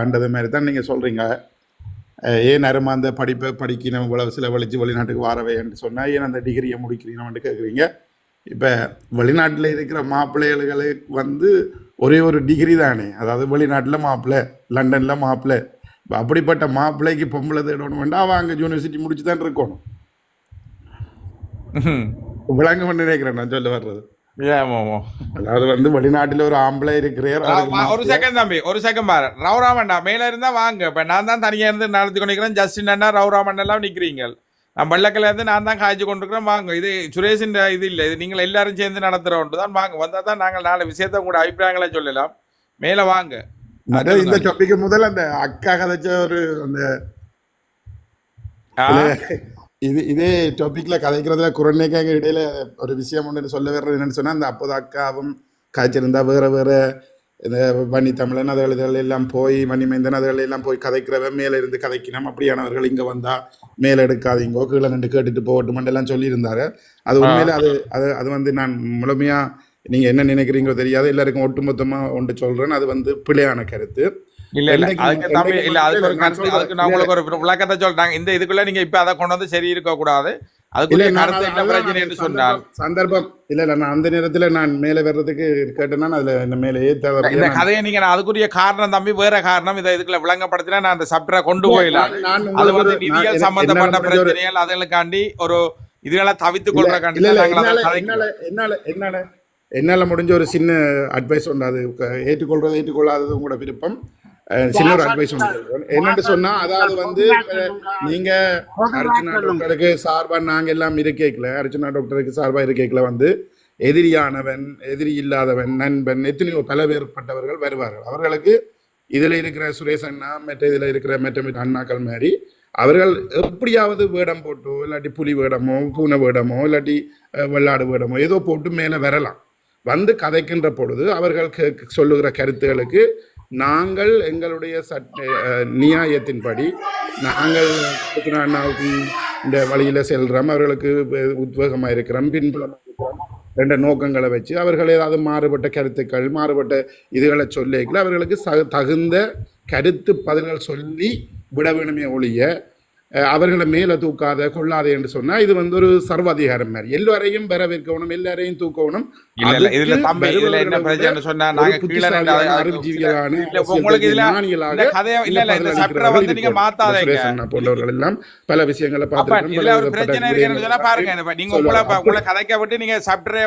ஆண்டது மாதிரி தான் நீங்கள் சொல்கிறீங்க ஏன் அருமா அந்த படிப்பை படிக்கணும் இவ்வளவு செலவழித்து வெளிநாட்டுக்கு வாரவேன்னு சொன்னால் ஏன் அந்த டிகிரியை முடிக்கிறீங்கன்னு கேட்குறீங்க இப்போ வெளிநாட்டில் இருக்கிற மாப்பிள்ளைகளுக்கு வந்து ஒரே ஒரு டிகிரி தானே. அதாவது வெளிநாட்டில் மாப்பிள்ளை லண்டனில் மாப்பிள்ளை. இப்ப அப்படிப்பட்ட மாப்பிள்ளைக்கு பொம்பளை தேடணும் வேண்டாம் அவன் அங்கே யூனிவர்சிட்டி முடிச்சு தான் இருக்கணும். விளங்க பண்ணி நினைக்கிறேன் நான் சொல்ல வர்றது. அதாவது வந்து வெளிநாட்டில் ஒரு ஆம்பளை அவருக்கு ஒரு செகண்ட் தம்பி ஒரு செகண்ட் பாரு. ரவுராமண்ணா மேல இருந்தா வாங்க. இப்ப நான் தான் தனியா இருந்து நடத்தி கொண்டிருக்கிறேன்? ஜஸ்டின் அண்ணா ரவுராமண்ணா எல்லாம் நிக்கிறீங்க. நான் வெள்ளக்கில இருந்து நான் தான் காய்ச்சி கொண்டிருக்கிறேன். வாங்க இது சுரேஷின் இது இல்லை. இது நீங்கள் எல்லாரும் சேர்ந்து நடத்துற ஒன்று தான் வாங்க வந்தா தான் நாங்கள் நாலு விஷயத்த உங்களோட அபிப்பிராயங்களை சொல்லலாம். மேல வாங்க. இந்த டாபிக் முதல்ல அந்த அக்கா கதைச்ச ஒரு அந்த ஆ, இது இதே டாபிக்ல கதைக்கிறதுல குரநேக்காங்க இடையில ஒரு விஷயம் ஒன்று சொல்ல வர்றது என்னன்னு சொன்னா அந்த அப்போது அக்காவும் காய்ச்சிருந்தா வேற வேற இந்த வன்னி தமிழன் அதுகள் இதுகள் எல்லாம் போய் மணிமைந்தன் அதுகள் எல்லாம் போய் கதைக்கிறவன் மேல இருந்து கதைக்கணும். அப்படியானவர்கள் இங்க வந்தா மேல எடுக்காதீங்கோ கீழே நின்று கேட்டுட்டு போகட்டும் எல்லாம் சொல்லியிருந்தாரு. அது உண்மையில அது அது அது வந்து நான் முழுமையா நீங்க என்ன நினைக்கிறீங்களோ தெரியாது. எல்லாருக்கும் ஒட்டுமொத்தமா ஒன்று சொல்றேன். அது வந்து பிழையான கருத்து. இல்ல இல்ல. அதுக்கு என்னைக்கு இல்ல அதுக்கு ஒரு கருத்து. அதுக்கு நான் உங்களுக்கு ஒரு விளக்கத்தை சொல்லிட்டாங்க இந்த இதுக்குள்ள நீங்க இப்ப அதை கொண்டு வந்து சரி இருக்க கூடாது. கருத்து என்ன பிரச்சனை நான் என்று சொன்னால் சந்தர்ப்பம். இல்ல இல்ல நான் அந்த நேரத்துல நான் மேல வர்றதுக்கு கேட்டேன்னா அதுல என்ன மேல ஏத்த இந்த கதையை நீங்க நான் அதுக்குரிய காரணம் தம்பி வேற காரணம் இதை இதுக்குள்ள விளங்கப்படுத்தினா நான் அந்த சப்டரை கொண்டு போயிடலாம். அது வந்து நிதியியல் சம்பந்தப்பட்ட பிரச்சனைகள் அதுகளுக்காண்டி ஒரு இதுகளை தவித்துக் கொள்ற இல்ல கண்டி இல்ல நாங்கள் அதை என்னால. என்னால என்னால என்னால என்னால முடிஞ்ச ஒரு சின்ன அட்வைஸ் உண்டு. அது ஏற்றுக்கொள்றது ஏற்றுக்கொள்ளாதது உங்களோட விருப்பம். சின்ன ஒரு அட்வைஸ் என்னன்னு சொன்னா அதாவது வந்து நீங்க அர்ச்சனா டாக்டருக்கு சார்பா நாங்க எல்லாம் இருக்கேக்கல அர்ச்சனா டாக்டருக்கு சார்பா இருக்கேக்கல வந்து எதிரியானவன் எதிரி இல்லாதவன் நண்பன் எத்தனையோ பல வேறுபட்டவர்கள் வருவார்கள். அவர்களுக்கு இதுல இருக்கிற சுரேஷ் அண்ணா மற்ற இதுல இருக்கிற மற்ற மற்ற அண்ணாக்கள் மாதிரி அவர்கள் எப்படியாவது வேடம் போட்டோ இல்லாட்டி புலி வேடமோ பூனை வேடமோ இல்லாட்டி வெள்ளாடு வேடமோ ஏதோ போட்டு மேலே வரலாம். வந்து கதைக்கின்ற பொழுது அவர்கள் சொல்லுகிற கருத்துகளுக்கு நாங்கள் எங்களுடைய சட்ட நியாயத்தின்படி நாங்கள் அண்ணாவுக்கு இந்த வழியில் செல்கிறோம் அவர்களுக்கு உத்வேகமாக இருக்கிறோம். பின்புலமாக இருக்கிறோம். ரெண்டு நோக்கங்களை வச்சு அவர்கள் ஏதாவது மாறுபட்ட கருத்துக்கள் மாறுபட்ட இதுகளை சொல்லிக்கல அவர்களுக்கு ச தகுந்த கருத்து பதில்கள் சொல்லி விட வேணுமே ஒழிய அவர்களை மேலே தூக்காத கொள்ளாதே என்று சொன்னா இது வந்து ஒரு சர்வாதிகாரம் மாதிரி. எல்லாரையும் வரவேற்கணும் எல்லாரையும் தூக்கணும். போன்றவர்கள் எல்லாம் பல விஷயங்களை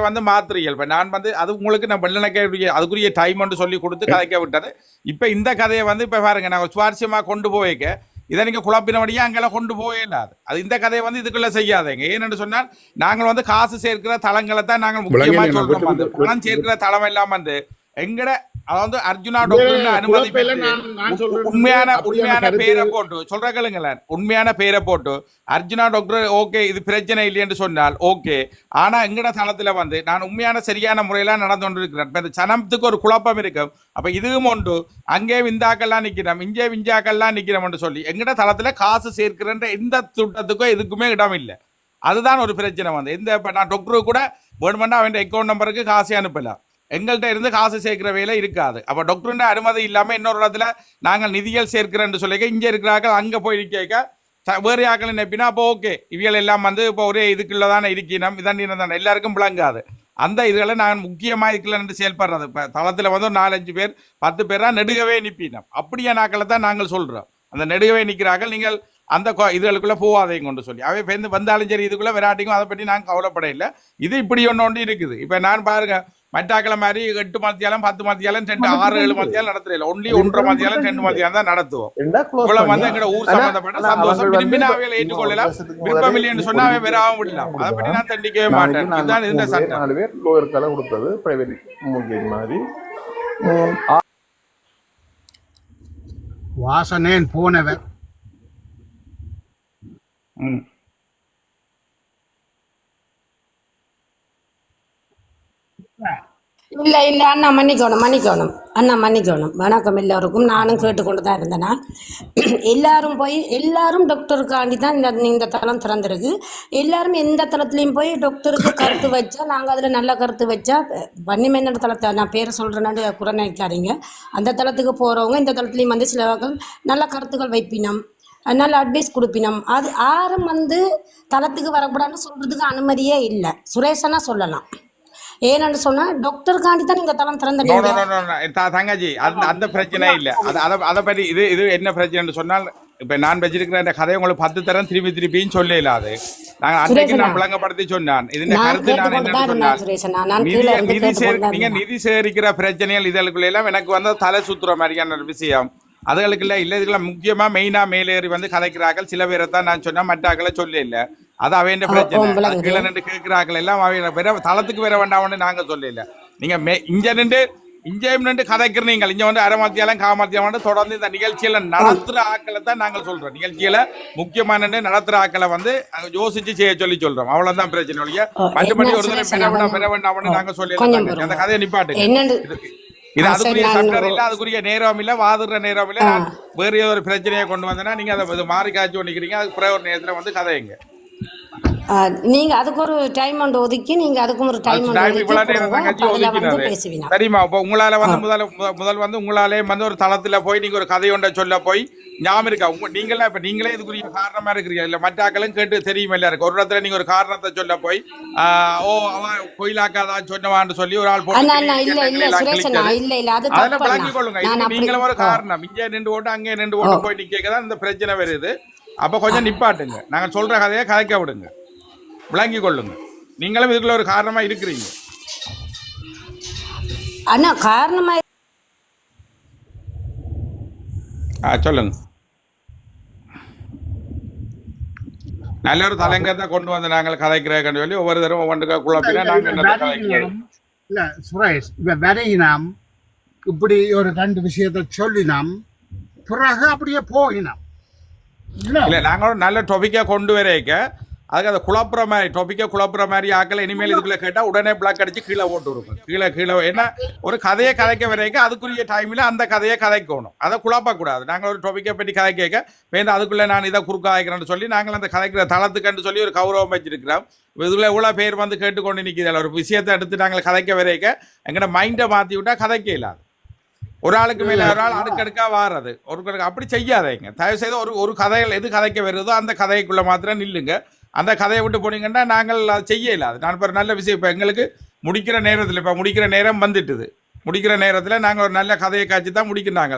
வந்து மாத்துறீங்க. இப்ப நான் வந்து அது உங்களுக்கு நான் வெள்ளனக்க அதுக்குரிய டைம் சொல்லி கொடுத்து கதைக்க விட்டது. இப்ப இந்த கதையை வந்து இப்ப பாருங்க நாங்க சுவாரஸ்யமா கொண்டு போய்க்க இதை நீங்க குழப்பினபடியா அங்கெல்லாம் கொண்டு இல்லாது. அது இந்த கதையை வந்து இதுக்குள்ள செய்யாதீங்க. ஏன்னு சொன்னால் நாங்கள் வந்து காசு சேர்க்கிற தளங்களை தான் நாங்கள் முக்கியமா விளங்கலைண்ணா, சொல்றோம். வந்து விட்டு- பணம் சேர்க்கிற தளம் எல்லாம் வந்து எங்கட அதாவது அர்ஜுனா டாக்டர் அனுமதி உண்மையான உண்மையான பேரை போட்டு சொல்ற கேளுங்களேன். உண்மையான பேரை போட்டு அர்ஜுனா டாக்டர் ஓகே இது பிரச்சனை இல்லைன்னு சொன்னால் ஓகே ஆனா எங்கட தளத்துல வந்து நான் உண்மையான சரியான முறையில நடந்து கொண்டிருக்கிறேன். இந்த சனத்துக்கு ஒரு குழப்பம் இருக்கும். அப்ப இதுவும் உண்டு. அங்கே விந்தாக்கள்லாம் நிக்கிறோம். இங்கே விஞ்சாக்கள்லாம் நிக்கிறோம்னு சொல்லி எங்கட தளத்துல காசு சேர்க்கிறன்ற எந்த திட்டத்துக்கோ எதுக்குமே இடம் இல்லை அதுதான் ஒரு பிரச்சனை வந்து. எந்த இப்ப நான் டாக்டருக்கு கூட வேணுமெண்டா அவன் அக்கௌண்ட் நம்பருக்கு காசே அனுப்பலாம். எங்கள்கிட்ட இருந்து காசு சேர்க்கிற வேலை இருக்காது. அப்போ டாக்டருன்ற அனுமதி இல்லாமல் இன்னொரு இடத்துல நாங்கள் நிதிகள் சேர்க்கிறேன்னு சொல்லிக்க இங்கே இருக்கிறார்கள் அங்கே போய் கேட்க வேறு ஆக்கள் நினைப்பினா அப்போ ஓகே இவியல் எல்லாம் வந்து இப்போ ஒரே இதுக்குள்ள தானே இருக்கணும் இதான் தானே எல்லாருக்கும் விளங்காது. அந்த இதுகளை நான் முக்கியமாக இதுக்குள்ள செயல்படுறது. இப்போ தளத்தில் வந்து ஒரு நாலஞ்சு பேர் பத்து பேராக நெடுகவே நிற்பினோம் அப்படியே நாக்களை தான் நாங்கள் சொல்கிறோம் அந்த நெடுகவே நிற்கிறார்கள் நீங்கள் அந்த கொ- போகாதையும் கொண்டு சொல்லி. அவை பேருந்து வந்தாலும் சரி இதுக்குள்ளே விராட்டிக்கும் அதை பற்றி நாங்கள் கவலைப்பட இல்லை இது இப்படி ஒன்று ஒன்று இருக்குது. இப்போ நான் பாருங்க மட்டாக்களை மாதிரி எட்டு மத்தியாலம் பத்து மத்தியாலம் ரெண்டு ஆறு ஏழு மத்தியாலம் நடத்துறதில்ல. ஒன்லி ஒன்றரை மத்தியாலம் ரெண்டு மத்தியாலம் தான் நடத்துவோம். இவ்வளவு வந்து எங்கட ஊர் சம்பந்தப்பட்ட சந்தோஷம். அவர்கள் விரும்பினா வந்து அவையில இன்னும் ஏற்றுக்கொள்ளலாம் விருப்பம் இல்லைன்னு சொன்னா அவை ஒரு வெறாவும் விடலாம். அதை பற்றி நான் தண்டிக்கவே மாட்டேன். இதுதான் இந்த சட்டம். நாலு பேர் லோயர் கால கொடுத்தது பிரைவேட் மூலிகை மாதிரி. வாசனேன் போனவன். ம். இல்லை இல்லை அண்ணா மன்னிக்கணும் மன்னிக்கணும். அண்ணா மன்னிக்கணும். வணக்கம் எல்லோருக்கும். நானும் கேட்டுக்கொண்டு தான் இருந்தேனா. எல்லாரும் போய் எல்லாரும் டாக்டருக்காண்டி தான் இந்த இந்த தளம் திறந்திருக்கு. எல்லாரும் எந்த தளத்துலையும் போய் டாக்டருக்கு கருத்து வச்சா நாங்கள் அதில் நல்ல கருத்து வச்சா வன்னிமேந்தோட தளத்தை நான் பேரை சொல்கிறேன்னு குறை நினைக்காதீங்க அந்த தளத்துக்கு போகிறவங்க இந்த தளத்துலையும் வந்து சிலவர்கள் நல்ல கருத்துக்கள் வைப்பினம். நல்ல அட்வைஸ் கொடுப்பினம். அது யாரும் வந்து தளத்துக்கு வரக்கூடாதுன்னு சொல்கிறதுக்கு அனுமதியே இல்லை. சுரேஷனா சொல்லலாம். ஏன்னு சொன்னால் டாக்டருக்காண்டி தான் நீங்கள் தளம் நோ திறந்துட்டீங்க நோ நோ நோ த- தங்கச்சி அந்த அந்த பிரச்சனை இல்ல. அது பற்றி இது இது என்ன பிரச்சனைன்னு சொன்னால் இப்ப நான் வச்சிருக்கிற இந்த கதையை உங்களுக்கு பத்து தரம் திருப்பி திருப்பியும் சொல்ல இல்லாது நாங்க அன்றைக்கு நான். விளங்கப்படுத்தி சொன்னான். இதுல நான் கருத்து நான் என்ன. நான் நிதி நீங்க சேகரிக்கிற பிரச்சனைகள் இதழுக்குள்ள எல்லாம் எனக்கு வந்து தலை சுத்துற மாதிரியான விஷயம். அதுகளுக்கு இல்ல இல்ல இதுல முக்கியமா மெயினா மேலேறி வந்து கதைக்கிறார்கள். சில பேரை தான் நான் சொன்னா மற்றாக்களை சொல்ல இல்ல. அது அவன் பிரச்சனை. கீழே நின்று கேட்கிறார்கள் எல்லாம் அவன் வேற தளத்துக்கு வேற வேண்டாம்னு நாங்க சொல்ல இல்ல. நீங்க மே- இங்க நின்று இங்கேயும் நின்று கதைக்கிறீங்க இங்க வந்து அரைமாத்தியாலும் காமாத்தியாலும் தொடர்ந்து இந்த நிகழ்ச்சியில நடத்துற ஆக்களை தான் நாங்கள் சொல்றோம். நிகழ்ச்சியில முக்கியமான நடத்துற ஆக்களை வந்து அங்க யோசிச்சு செய்ய சொல்லி சொல்றோம். அவ்வளவுதான் பிரச்சனை ஒழிய. மற்றபடி ஒரு தடவை பெற வேண்டாம் பெற வேண்டாம்னு ஓ, நாங்க சொல்லி அந்த. கதையை என்னன்னு இது அதுக்குரிய சட்டம் இல்ல அதுக்குரிய நேரம் இல்ல வாதுற நேரம் இல்ல. வேற ஒரு பிரச்சனையை கொண்டு வந்தேன்னா நீங்க அதை மாறி காய்ச்சி நிக்கிறீங்க அதுக்கு பிறகு ஒரு நேரத்துல வந்து கதைங்க. நீங்க அதுக்கு ஒரு டைம் ஒன்று ஒதுக்கி நீங்க அதுக்கும் ஒரு டைம் ஒதுக்கி சரிம்மா இப்போ உங்களால வந்து முதல் முத- முதல் வந்து உங்களாலே வந்து ஒரு தளத்துல போய் நீங்க ஒரு கதை ஒன்றை சொல்ல போய் ஞாபகம் இருக்கா? உங்க நீங்களே இப்ப நீங்களே இதுக்குரிய காரணமா இருக்கிறீங்க. இல்ல மற்ற ஆக்களும் கேட்டு தெரியுமா இல்ல இருக்கு ஒரு இடத்துல நீங்க ஒரு காரணத்தை சொல்ல போய் ஓ அவன் கோயிலாக்காதான் சொன்னவான்னு சொல்லி ஒரு ஆள் போட்டு அதெல்லாம் தப்பு விளங்கி அண்ணா. கொள்ளுங்க. நீங்களும் ஒரு காரணம். இங்கே நின்று ஓட்டு அங்கே நின்று ஓட்டு போய் நிக்க தான் இந்த பிரச்சனை வருது. அப்ப கொஞ்சம் நிப்பாட்டுங்க. நாங்க சொல்ற கதையை கதைக்க விடுங்க. விளங்கி கொள்ளுங்க. நீங்களும் இதுக்குள்ள ஒரு காரணமா இருக்கிறீங்க. அண்ணா காரணமா ஆ சொல்லுங்க. நல்ல ஒரு தலைங்கத்தை கொண்டு வந்து நாங்கள் கதைக்கிறேன் சொல்லி ஒவ்வொரு தடவை ஒவ்வொன்றுக்கா குழப்பினா நாங்க என்ன கதைக்கிறோம். இல்ல சுரேஷ் இப்ப வரையினம் இப்படி ஒரு ரெண்டு விஷயத்தை சொல்லினோம் பிறகு அப்படியே போயினோம். இல்ல. இல்ல நாங்க ஒரு நல்ல டொபிக்கா கொண்டு வரைக்க அதுக்கு அந்த குழப்புற மாதிரி டொபிக்கா குழப்புற மாதிரி ஆக்கள் இனிமேல் இதுக்குள்ள கேட்டா உடனே பிளாக் அடிச்சு கீழே போட்டு விடுங்க கீழே கீழே. ஏன்னா ஒரு கதையை கதைக்க வரைக்க அதுக்குரிய டைம்ல அந்த கதையை கதைக்கணும். அதை குழப்பக்கூடாது. நாங்க ஒரு டொபிக்கை பற்றி கதை கேட்க வேண்டாம் அதுக்குள்ள நான் இதை குறுக்க ஆகிறேன்னு சொல்லி நாங்கள் அந்த கதைக்கிற தளத்துக்குன்னு சொல்லி ஒரு கௌரவம் வச்சிருக்கிறோம். இதுல இவ்வளவு பேர் வந்து கேட்டுக்கொண்டு நிற்கிது ஒரு விஷயத்தை எடுத்து நாங்கள் கதைக்க வரைக்க எங்கட மைண்டை மாத்தி விட்டா கதைக்க இல்லாது ஒரு ஆளுக்கு மேல ஒரு ஆள் அடுக்கடுக்கா வாரது. ஒரு அப்படி செய்யாதீங்க. தயவு செய்து ஒரு ஒரு கதைகள் எது கதைக்க வருதோ அந்த கதைக்குள்ள மாத்திரம் நில்லுங்க. அந்த கதையை விட்டு போனீங்கன்னா நாங்கள் அதை செய்ய இல்லாது நான் இப்போ ஒரு நல்ல விஷயம். இப்போ எங்களுக்கு முடிக்கிற நேரத்தில் இப்போ முடிக்கிற நேரம் வந்துட்டுது. முடிக்கிற நேரத்தில் நாங்கள் ஒரு நல்ல கதையை காய்ச்சி தான் முடிக்கிறாங்க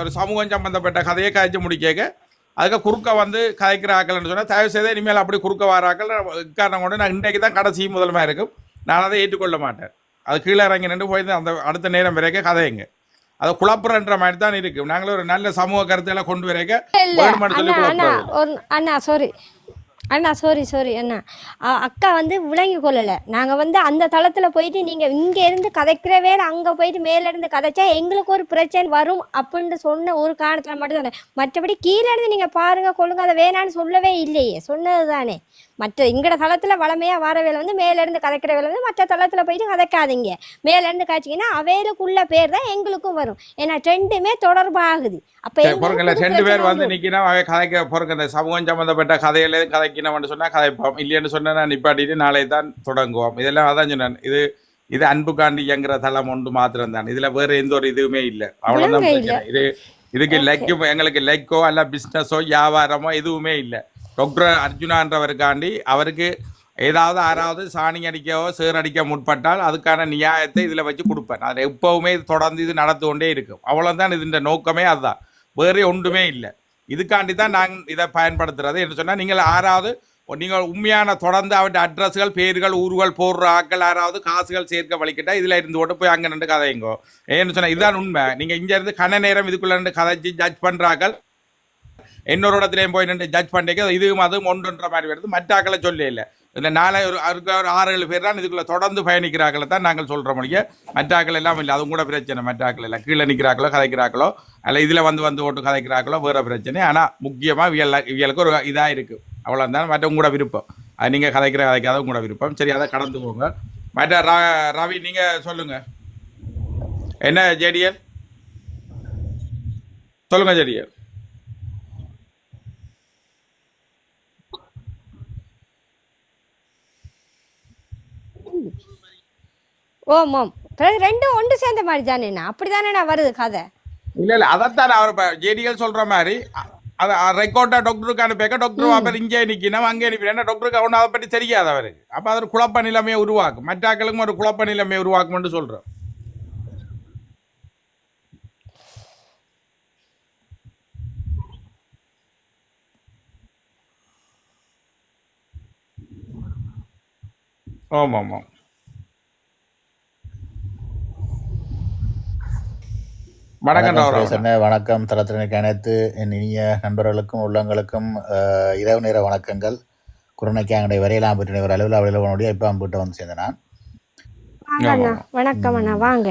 ஒரு சமூகம் சம்பந்தப்பட்ட கதையை காய்ச்சி முடிக்க அதுக்கு குறுக்க வந்து கதைக்கிற ஆக்கள்னு சொன்னால் தயவு செய்து இனிமேல் அப்படி குறுக்க வர ஆக்கள் காரணம் கொண்டு நான் இன்றைக்கு தான் கடைசி முதலமாக இருக்கும். நான் அதை ஏற்றுக்கொள்ள மாட்டேன். அது கீழே இறங்கி நின்று போய் அந்த அடுத்த நேரம் வரைக்கும் கதைங்க அதை குழப்புறன்ற மாதிரி தான் இருக்கு. நாங்களும் ஒரு நல்ல சமூக கருத்துக்களை கொண்டு வரைக்க அண்ணா சாரி அண்ணா சாரி சாரி அண்ணா. அக்கா வந்து விளங்கி கொள்ளலை. நாங்கள் வந்து அந்த தளத்தில் போயிட்டு நீங்கள் இங்கேருந்து கதைக்கிற வேலை அங்கே போயிட்டு மேலே இருந்து கதைச்சா எங்களுக்கு ஒரு பிரச்சனை வரும் அப்படின்னு சொன்ன ஒரு காரணத்தில் மட்டும் தானே மற்றபடி கீழே இருந்து நீங்கள் பாருங்க கொள்ளுங்க அதை வேணான்னு சொல்லவே இல்லையே. சொன்னது தானே மற்ற எங்கட தளத்தில் வளமையாக வர வேலை வந்து மேலே இருந்து கதைக்கிற வேலை வந்து மற்ற தளத்தில் போயிட்டு கதைக்காதீங்க. மேலே இருந்து காய்ச்சிங்கன்னா அவைகளுக்குள்ள பேர் தான் எங்களுக்கும் வரும். ஏன்னா ரெண்டுமே தொடர்பாகுது. அப்போ ரெண்டு பேர் வந்து நிக்கணும் அவன் கதைக்க பொறுங்க இந்த சமூகம் சம்பந்தப்பட்ட கதையில கதைக்கணும்னு சொன்னா கதைப்போம். இல்லைன்னு சொன்னா நான் நிப்பாட்டிட்டு நாளை தான் தொடங்குவோம். இதெல்லாம் அதான் சொன்னேன். இது இது அன்புக்காண்டி இயங்குற தளம் ஒன்று மாத்திரம் தான் இதுல வேற எந்த ஒரு இதுவுமே இல்லை. அவ்வளவுதான் இது இதுக்கு லைக்கும் எங்களுக்கு லைக்கோ அல்ல பிஸ்னஸோ வியாபாரமோ எதுவுமே இல்லை. டாக்டர் அர்ஜுனான்றவருக்காண்டி அவருக்கு ஏதாவது யாராவது சாணி அடிக்கவோ சேர் அடிக்க முற்பட்டால் அதுக்கான நியாயத்தை இதில் வச்சு கொடுப்பேன். அது எப்பவுமே இது தொடர்ந்து இது நடந்து கொண்டே இருக்கும். அவ்வளோதான் இதுன்ற நோக்கமே அதுதான். வேறு ஒன்றுமே இல்லை. இதுக்காண்டி தான் நாங்கள் இதை பயன்படுத்துறது. என்று சொன்னால் நீங்கள் யாராவது நீங்கள் உண்மையான தொடர்ந்து அவருடைய அட்ரஸ்கள் பேர்கள் ஊர்கள் போடுற ஆட்கள் யாராவது காசுகள் சேர்க்க வலிக்கிட்டா இதில் இருந்து ஓட்டு போய் அங்கே நின்று கதைங்கோ ஏன்னு சொன்னால் இதுதான் உண்மை. நீங்கள் இங்கே இருந்து கன நேரம் இதுக்குள்ளே நின்று கதைச்சு ஜட்ஜ் பண்ணுறாக்கள் இன்னொரு இடத்துலையும் போய் நின்று ஜட்ஜ் பண்ணிக்க இதுவும் அதுவும் ஒன்றுன்ற மாதிரி வருது. மற்ற ஆக்களை சொல்ல இல்லை. இந்த நாளை ஒரு ஒரு ஆறு ஏழு பேர் தான் இதுக்குள்ளே தொடர்ந்து பயணிக்கிறார்களை தான் நாங்கள் சொல்கிற முடிய மற்ற ஆக்கள் எல்லாம் இல்லை. அதுவும் கூட பிரச்சனை. மற்ற ஆக்கள் கீழே நிற்கிறாக்களோ கதைக்கிறாக்களோ அல்ல இதில் வந்து வந்து ஓட்டு கதைக்கிறாக்களோ வேறு பிரச்சனை. ஆனால் முக்கியமாக இவியல் இவியலுக்கு ஒரு இதாக இருக்குது அவ்வளோதான் மற்றவங்க மற்ற உங்களோட விருப்பம். அது நீங்கள் கதைக்கிற கதைக்காத உங்களோட விருப்பம். சரி அதை கடந்து போங்க. மற்ற ர- ரவி நீங்கள் சொல்லுங்கள் என்ன ஜேடிஎல்? சொல்லுங்கள் ஜேடிஎல். ஓம் ஓம். ரெண்டும் ஒன்று சேர்ந்த மாதிரி தானேண்ணா அப்படி தானேண்ணா வருது கதை. இல்ல இல்ல அதைத்தான் அவர் ஜேடிஎல் சொல்ற மாதிரி அது ரெக்கார்டா டாக்டருக்கு அனுப்பிக்க டாக்டர் அவர் இங்கே நிக்கணும் அங்கே நிற்கணும் டாக்டருக்கு அவனு அதை பற்றி தெரியாது அவருக்கு அப்ப அது ஒரு குழப்ப நிலைமையை உருவாக்கும். மற்றாக்களுக்கும் ஒரு குழப்ப நிலைமையை உருவாக்கும்னு சொல்றோம் ஆமாம் ஆமாம் வணக்கம் வணக்கம் தளத்தினருக்கு அனைத்து என் இனிய நண்பர்களுக்கும் உள்ளங்களுக்கும் இரவு நேர வணக்கங்கள். குருணைக்காங்கடை வரையலாம் பெற்ற ஒரு அலுவலக அலுவலனுடைய இப்போ அம்பிட்டு வந்து சேர்ந்தேன் நான். வணக்கம் அண்ணா வாங்க.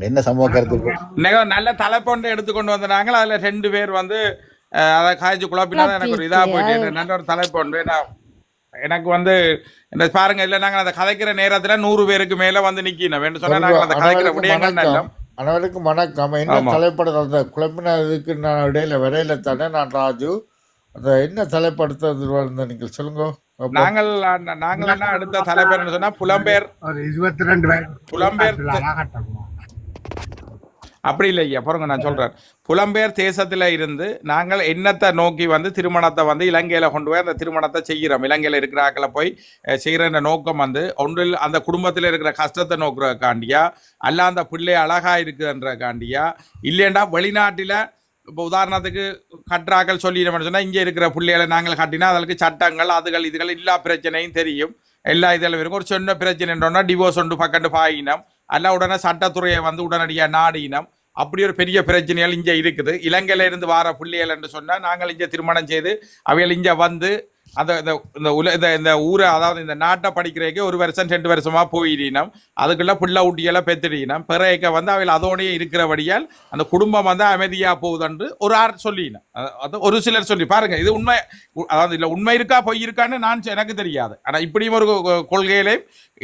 என்ன சமூக கருத்து? நல்ல தலைப்பொண்டை எடுத்துக்கொண்டு வந்தாங்க அதுல ரெண்டு பேர் வந்து அதை காய்ச்சி குழப்பினா எனக்கு ஒரு இதா போயிட்டு நல்ல ஒரு தலைப்பொண்டு நான் எனக்கு வந்து இந்த பாருங்க இல்ல நாங்க அந்த கதைக்கிற நேரத்துல நூறு பேருக்கு மேல வந்து நிக்கணும் வேணும் சொன்னா நாங்க அந்த கதைக்கிற வணக்கம். அனைவருக்கும் வணக்கம். என்ன ஆமா. தலைப்படம் அந்த குழப்பினதுக்கு நான் இடையில வரையில தானே நான் ராஜு. அந்த என்ன தலைப்படுத்துறது வந்து நீங்கள் சொல்லுங்க. நாங்கள் நாங்கள் என்ன அடுத்த தலைப்பேர் சொன்னா புலம்பெயர் இருபத்தி ரெண்டு புலம்பெயர் அப்படி இல்லை ஐயா. பாருங்க நான் சொல்கிறேன் புலம்பெயர் தேசத்தில் இருந்து நாங்கள் என்னத்தை நோக்கி வந்து திருமணத்தை வந்து இலங்கையில் கொண்டு போய் அந்த திருமணத்தை செய்கிறோம். இலங்கையில் இருக்கிற ஆக்களை போய் செய்கிற நோக்கம் வந்து ஒன்றில் அந்த குடும்பத்தில் இருக்கிற கஷ்டத்தை நோக்குறதுக்காண்டியா அல்ல அந்த பிள்ளை அழகாக இருக்குன்றக்காண்டியா இல்லைண்டா வெளிநாட்டில் இப்போ உதாரணத்துக்கு கற்றாக்கள் சொல்லிடணும்னு சொன்னால் இங்கே இருக்கிற பிள்ளைகளை நாங்கள் கட்டினா அதற்கு சட்டங்கள் அதுகள் இதுகள் எல்லா பிரச்சனையும் தெரியும். எல்லா இதெல்லாம் இருக்கும். ஒரு சொன்ன பிரச்சனைன்றோன்னா டிவோர்ஸ் ஒன்று பக்கண்டு பாயினம். அல்ல உடனே சட்டத்துறையை வந்து உடனடியாக நாடினம். அப்படி ஒரு பெரிய பிரச்சனைகள் இங்கே இருக்குது. இலங்கையில இருந்து வார பிள்ளைகள் என்று சொன்னால் நாங்கள் இங்கே திருமணம் செய்து அவைகள் இங்கே வந்து அந்த இந்த இந்த உல இந்த இந்த ஊரை அதாவது இந்த நாட்டை படிக்கிறதுக்கு ஒரு வருஷம் ரெண்டு வருஷமாக போயிடினோம் அதுக்குள்ள பிள்ளை ஊட்டியெல்லாம் பெத்துடினோம் பிறகு வந்து அவையில் அதோடயே இருக்கிறபடியால் அந்த குடும்பம் வந்து அமைதியாக போகுதுன்று ஒரு ஆர் சொல்லினோம் அது- ஒரு சிலர் சொல்லி பாருங்கள் இது உண்மை அதாவது இல்லை உண்மை இருக்கா பொய் இருக்கான்னு நான் எனக்கு தெரியாது. ஆனால் இப்படியும் ஒரு கொ- கொள்கையிலே